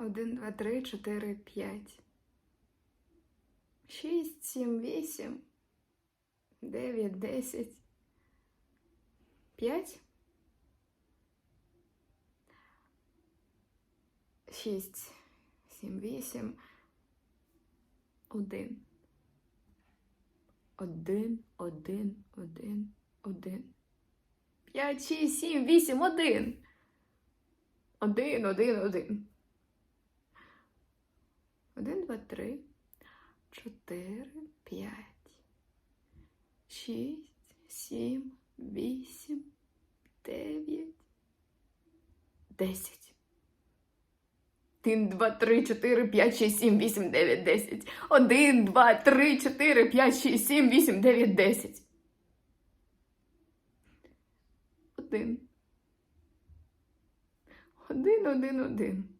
Один, два, три, чотири, п'ять. Шість, сім, вісім. Дев'ять, десять. П'ять. Шість, сім, вісім. Один. Один, один, один, один. П'ять, шість, сім, вісім, один. Один, один, один. Один, два, три, чотири, п'ять, шість, сім, вісім, дев'ять, десять. Один, два, три, чотири, п'ять, шість, сім, вісім, дев'ять, десять. Один, два, три, чотири, п'ять, шість, сім, вісім, дев'ять, десять. Один. Один, один, один.